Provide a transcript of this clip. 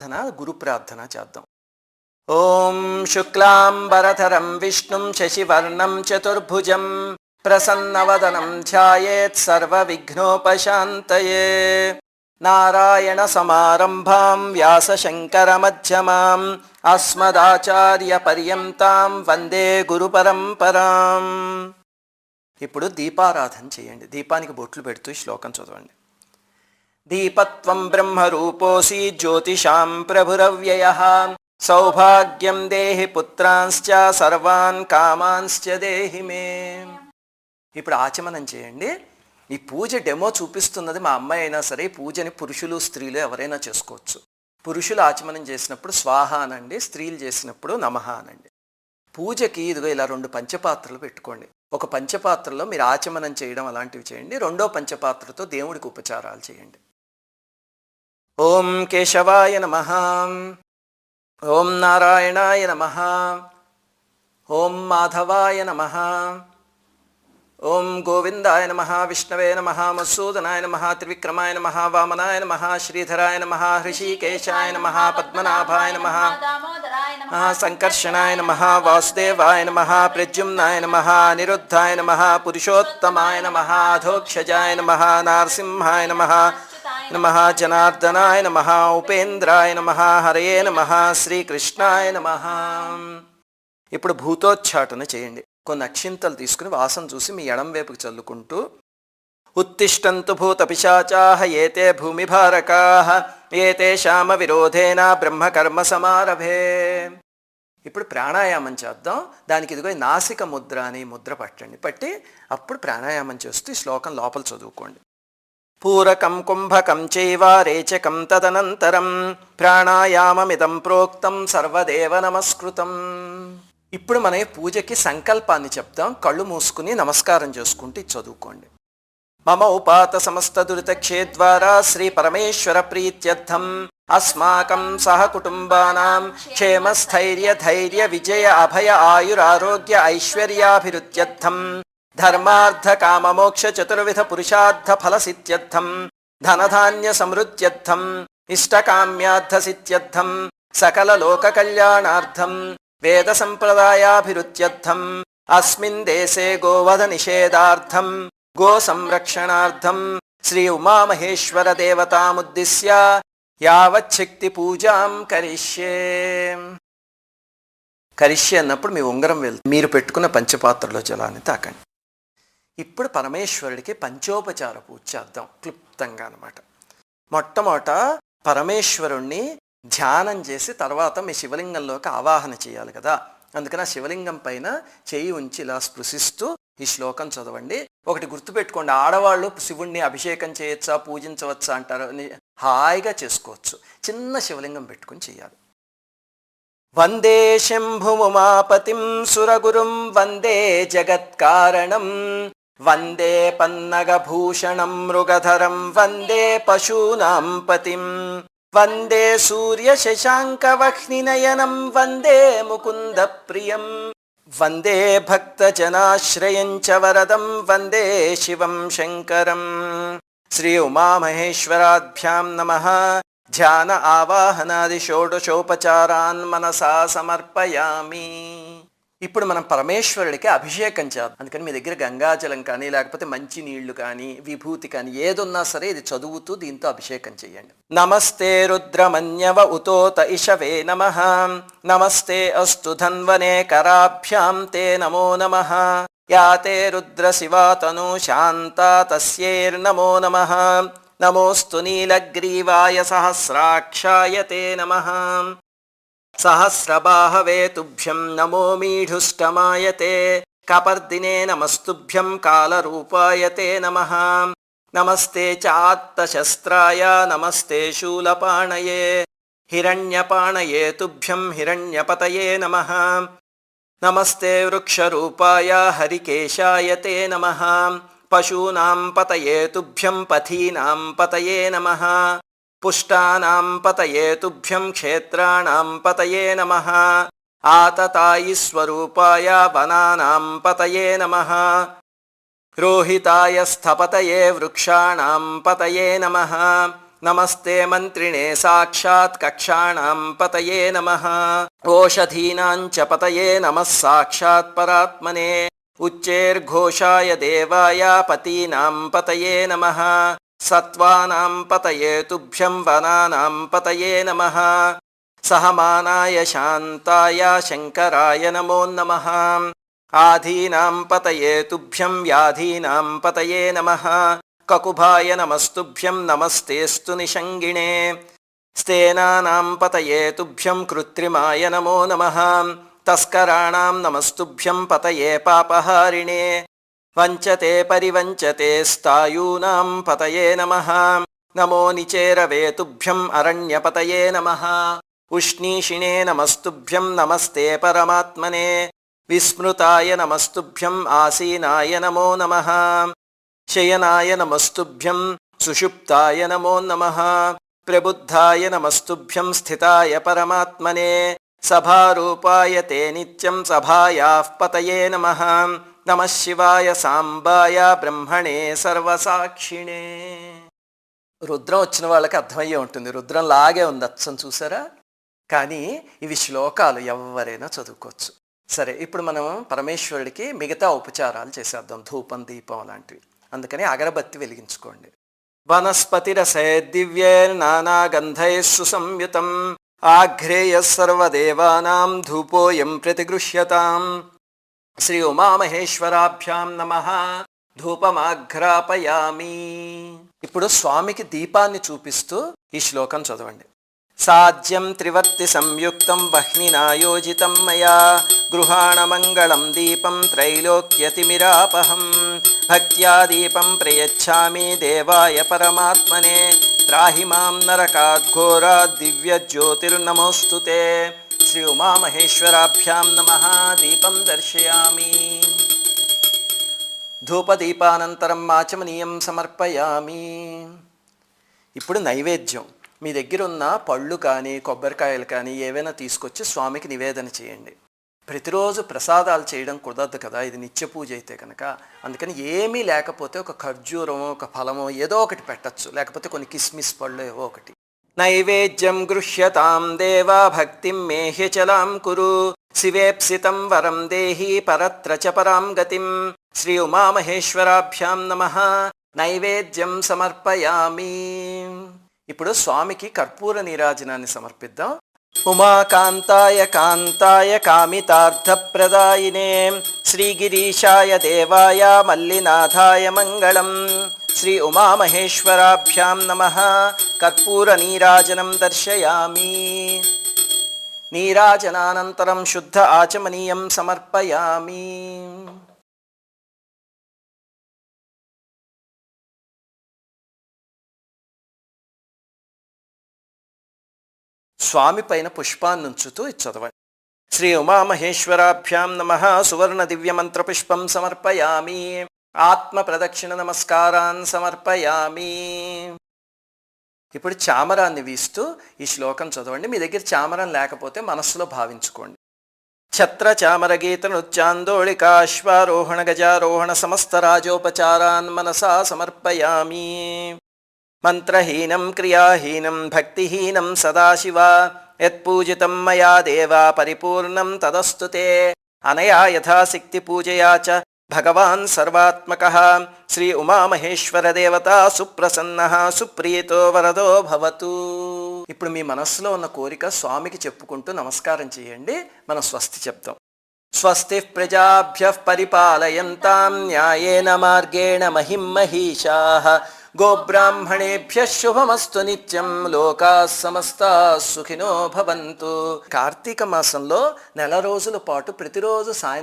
ప్రార్థన గురు ప్రార్థన చేద్దాం. ఓం శుక్లాంబరధరం విష్ణుం శశివర్ణం చతుర్భుజం ప్రసన్నవదనం ధ్యాయేత్ సర్వవిఘ్నోపశాంతయే. నారాయణ సమారంభాం వ్యాసశంకరమధ్యమాం అస్మదాచార్య పర్యంతాం వందే గురు పరంపరాం ఇప్పుడు దీపారాధన చేయండి. దీపానికి బొట్లు పెడుతూ శ్లోకం చదవండి. దీపత్వం బ్రహ్మరూపోసి జ్యోతిషాం ప్రభురవ్యయ. సౌభాగ్యం దేహి పుత్రాంశ్చ సర్వాన్ కామాంశ్చ దేహి మే. ఇప్పుడు ఆచమనం చేయండి. ఈ పూజ డెమో చూపిస్తున్నది మా అమ్మాయి అయినా సరే పూజని పురుషులు స్త్రీలు ఎవరైనా చేసుకోవచ్చు. పురుషులు ఆచమనం చేసినప్పుడు స్వాహ అనండి స్త్రీలు చేసినప్పుడు నమః అనండి. పూజకి ఇదిగో ఇలా రెండు పంచపాత్రలు పెట్టుకోండి. ఒక పంచపాత్రలో మీరు ఆచమనం చేయడం అలాంటివి చేయండి. రెండో పంచపాత్రతో దేవుడికి ఉపచారాలు చేయండి. ఓం కేశవాయ నమ. ఓం నారాయణాయ నమ. ఓం మాధవాయ నమ. ఓం గోవిందాయ నమ. విష్ణవే నమ. మసూదనాయ నమ. త్రివిక్రమాయ నమ. వామనాయ నమ. శ్రీధరాయ నమ. హృషికేశాయ నమ. పద్మనాభాయ నమ. సంకర్షణాయ నమ. వాసుదేవాయ నమ. ప్రద్యుమ్నాయ నమ. నిరుద్ధాయ నమ. పురుషోత్తమాయ నమ. అధోక్షజాయ నమ. నారసింహాయ నమ. నమ జనార్దనాయ నమ ఉపేంద్రాయ నమ హరయే నమ శ్రీకృష్ణాయ నమ ఇప్పుడు భూతోచ్చాటన చేయండి. కొన్ని అక్షింతలు తీసుకుని వాసన చూసి మీ ఎడం వైపుకు చల్లుకుంటూ ఉత్తిష్టంతు భూతపిశాచాహ ఏతే భూమిభారకాః ఏతేషామ విరోధేన బ్రహ్మకర్మ సమారభే। ఇప్పుడు ప్రాణాయామం చేద్దాం. దానికి ఇదిగో నాసిక ముద్ర అని ముద్ర పట్టండి. పట్టి అప్పుడు ప్రాణాయామం చేస్తూ ఈ శ్లోకం లోపల చదువుకోండి. పూరకం కుంభకం చైవ రేచకం తదనంతరం ప్రాణాయామమిదం ప్రోక్తం సర్వదేవ నమస్కృతం ఇప్పుడు మన పూజకి సంకల్పాన్ని చెప్తాం కళ్ళు మూసుకుని నమస్కారం చేసుకుంటూ చదువుకోండి. మమ ఉపాత సమస్త దురితక్షే ద్వారా శ్రీ పరమేశ్వర ప్రీత్యర్థం. అస్మాకం సహ కుటుంబానాం క్షేమస్థైర్య ధైర్య విజయ అభయ ఆయురారోగ్య ఐశ్వర్యాభివృద్ధ్యర్థం. ధర్మార్థ కామమోక్ష చతుర్విధ పురుషార్థ ఫలసిత్యర్థం ధనధాన్య సమృత్యర్థం ఇష్టకామ్యార్థ సిత్యర్థం సకల లోక కళ్యాణార్థం వేద సంప్రదాయాభిరుత్యర్థం అస్మిన్ దేశే గోవధ నిషేధార్థం గో సంరక్షణార్థం శ్రీ ఉమామహేశ్వర దేవతాముద్దిశ్య యావచ్చక్తి పూజాం కరిష్యే కరిష్యే అన్నప్పుడు మీ ఉంగరం వెళ్తుంది మీరు పెట్టుకున్న పంచపాత్రలో జలాన్ని తాకండి. ఇప్పుడు పరమేశ్వరుడికి పంచోపచార పూజ చేద్దాం క్లుప్తంగా అనమాట మొట్టమొదట పరమేశ్వరుణ్ణి ధ్యానం చేసి తర్వాత మీ శివలింగంలోకి ఆవాహన చేయాలి కదా. అందుకని ఆ శివలింగం పైన చేయి ఉంచి ఇలా స్పృశిస్తూ ఈ శ్లోకం చదవండి. ఒకటి గుర్తుపెట్టుకోండి ఆడవాళ్ళు శివుణ్ణి అభిషేకం చేయొచ్చా పూజించవచ్చా అంటారు అని హాయిగా చేసుకోవచ్చు. చిన్న శివలింగం పెట్టుకుని చేయాలి. వందే శంభుముమాపతిం సురగురుం వందే జగత్కారణం. వందే పన్నగభూషణం మృగధరం వందే పశూనాం పతిం వందే సూర్య శశాంకవహ్నినయనం వందే ముకుంద ప్రియం వందే భక్తజనాశ్రయం చ వరదం వందే శివం శంకరం శ్రీ ఉమామహేశ్వరాభ్యాం నమ ధ్యాన ఆవాహనాది షోడశోపచారాన్ మనసా సమర్పయామి ఇప్పుడు మనం పరమేశ్వరుడికి అభిషేకం చేద్దాం. అందుకని మీ దగ్గర గంగాజలం కానీ లేకపోతే మంచి నీళ్ళు కానీ విభూతి కానీ ఏదున్నా సరే ఇది చదువుతూ దీంతో అభిషేకం చేయండి. నమస్తే రుద్రమన్యవ ఉతోత ఇషవే నమ. నమస్తే అస్తు ధన్వనే కరాభ్యాం తే నమో నమ. యాతే రుద్ర శివాతను శాంత తస్యేర్నమో నమ. నమోస్తు నీలగ్రీవాయ సహస్రాక్షాయ తే నమ. సహస్రబాహవే తుభ్యం నమో మీఢుష్టమాయతే కపర్దినే నమస్తుభ్యం కాలరూపాయతే నమ. నమస్తే చాత్తశస్త్రాయ నమస్తే శూలపాణయే. హిరణ్యపాణయే తుభ్యం హిరణ్యపతయే నమ. నమస్తే వృక్షరూపాయ హరికేశాయ తే నమ. పశూనాం పతయే తుభ్యం పథీనాం పతయే నమ. పుష్టానాం పతయే తుభ్యం క్షేత్రాణాం పతయే నమ. ఆతతాయి స్వరూపాయ వనానాం పతయే నమ. రోహితాయ స్థపతయే వృక్షాణాం పతయే నమ. నమస్తే మంత్రిణే సాక్షాత్ కక్షాణం పతయే నమ. ఓషధీనాం చ పతయే నమ సాక్షాత్ పరాత్మనే. ఉచ్చేర్ఘోషాయ దేవాయ పతీనాం పతయే నమ. సత్వానాం పతయే తుభ్యం వనానాం పతయే నమ. సహమానాయ శాంతాయ శంకరాయ నమో నమ. ఆధీనాం పతయే తుభ్యం వ్యాధీనాం పతయే నమ. కకుభాయ నమస్తుభ్యం నమస్తేస్తు నిషంగిణే. స్థేనానాం పతయే తుభ్యం కృత్రిమాయ నమో నమ. తస్కరాణాం నమస్తుభ్యం పతయే పాపహారిణే. వంచతే పరివంచతే స్థాయూనాం పతయే నమ. నమో నిచేరవేతుభ్యం అరణ్యపతయే నమ. ఉష్ణీషిణే నమస్తుభ్యం నమస్తే పరమాత్మనే. విస్మృతాయ నమస్తుభ్యం ఆసీనాయ నమో నమ. శయనాయ నమస్తుభ్యం సుషుప్తాయ నమో నమ. ప్రబుద్ధాయ నమస్తుభ్యం స్థితాయ పరమాత్మనే. సభారూపాయ తే నిత్యం సభాయాః పతయే నమ. నమ శివాయ సాంబాయ బ్రహ్మణే సర్వసాక్షిణే రుద్రం వచ్చిన వాళ్ళకి అర్థమయ్యే ఉంటుంది. రుద్రం లాగే ఉంది అచ్చం చూసారా? కానీ ఇవి శ్లోకాలు ఎవరైనా చదువుకోవచ్చు. సరే ఇప్పుడు మనం పరమేశ్వరుడికి మిగతా ఉపచారాలు చేసేద్దాం. ధూపం దీపం లాంటివి అందుకని అగరబత్తి వెలిగించుకోండి. వనస్పతిరసే దివ్యైర్నానాగంధై సుసంయుతం. ఆఘ్రేయ సర్వదేవానాం ధూపోయం ప్రతిగృహ్యతాం. శ్రీ ఉమామహేశ్వరాభ్యాం నమ. ధూపమాఘ్రాపయామి. ఇప్పుడు స్వామికి దీపాన్ని చూపిస్తూ ఈ శ్లోకం చదవండి. సాధ్యం త్రివర్తి సంయుక్తం వహ్నినాయోజితం మయా. గృహాణమంగళం దీపం త్రైలోక్యతిమిరాపహం. భక్త్యా దీపం ప్రయచ్చామి దేవాయ పరమాత్మనే. త్రాహి మాం నరకాద్ఘోరా దివ్య జ్యోతిర్నమోస్తు శ్రీ ఉమామహేశ్వరాభ్యాం నమ. దీపం దర్శయామి. ధూపదీపానంతరం ఆచమనీయం సమర్పయామి. ఇప్పుడు నైవేద్యం. మీ దగ్గర ఉన్న పళ్ళు కానీ కొబ్బరికాయలు కానీ ఏవైనా తీసుకొచ్చి స్వామికి నివేదన చేయండి. ప్రతిరోజు ప్రసాదాలు చేయడం కుదరదు కదా ఇది నిత్య పూజ అయితే కనుక. అందుకని ఏమీ లేకపోతే ఒక ఖర్జూరమో ఒక ఫలమో ఏదో ఒకటి పెట్టచ్చు. లేకపోతే కొన్ని కిస్మిస్ పళ్ళు ఏవో ఒకటి. నైవేద్యం గృహ్యతాం దేవా భక్తిం మేహ్యచలాం కురు. శివేప్సితం వరం దేహి పరత్ర చ పరాం గతిం. శ్రీ ఉమామహేశ్వరాభ్యాం నమ. నైవేద్యం సమర్పయామి. ఇప్పుడు స్వామికి కర్పూర నీరాజనాన్ని సమర్పిద్దాం. ఉమాకాంతాయ కాంతాయ కామితార్థప్రదాయినే. శ్రీగిరీశాయ దేవాయ మల్లినాథాయ మంగళం. శ్రీ ఉమామహేశ్వరాభ్యాం నమ. కర్పూర నీరాజనం దర్శయామి. నీరాజనానంతరం శుద్ధ ఆచమనీయం సమర్పయామి. స్వామి పైన పుష్పాన్నుంచుతూ చదవండి. శ్రీ ఉమామహేశ్వరాభ్యాం నమ. సువర్ణ దివ్యమంత్రపుష్పం సమర్పయామి. ఆత్మ ప్రదక్షిణ నమస్కారాన్ సమర్పయామి. ఇప్పుడు చామరాన్ని వీస్తూ ఈ శ్లోకం చదవండి. మీ దగ్గర చామరం లేకపోతే మనస్సులో భావించుకోండి. ఛత్ర చామర గీత నృత్యాందోళికాశ్వారోహణ గజారోహణ సమస్త రాజోపచారాన్ మనసా సమర్పయామి. మంత్రహీనం క్రియాహీనం భక్తిహీనం సదాశివ. యత్పూజితం మయా దేవా పరిపూర్ణం తదస్తుతే అనయా యథాశక్తి పూజయా చ. భగవాన్ సర్వాత్మక శ్రీ ఉమామహేశ్వర దేవత సుప్రసన్న సుప్రీతో వరదో భవతు ఇప్పుడు మీ మనస్సులో ఉన్న కోరిక స్వామికి చెప్పుకుంటూ నమస్కారం చేయండి. మనం స్వస్తి చెప్తాం. స్వస్తి ప్రజాభ్య పరిపాలయంతాం న్యాయేన మార్గేణ మహిం మహిషా। గోబ్రాహ్మణేభ్య శుభమస్తు నిత్యం లోకా సమస్త సుఖినో భవంతు। కార్తీక మాసంలో నెల రోజుల పాటు ప్రతిరోజు సాయంత్రం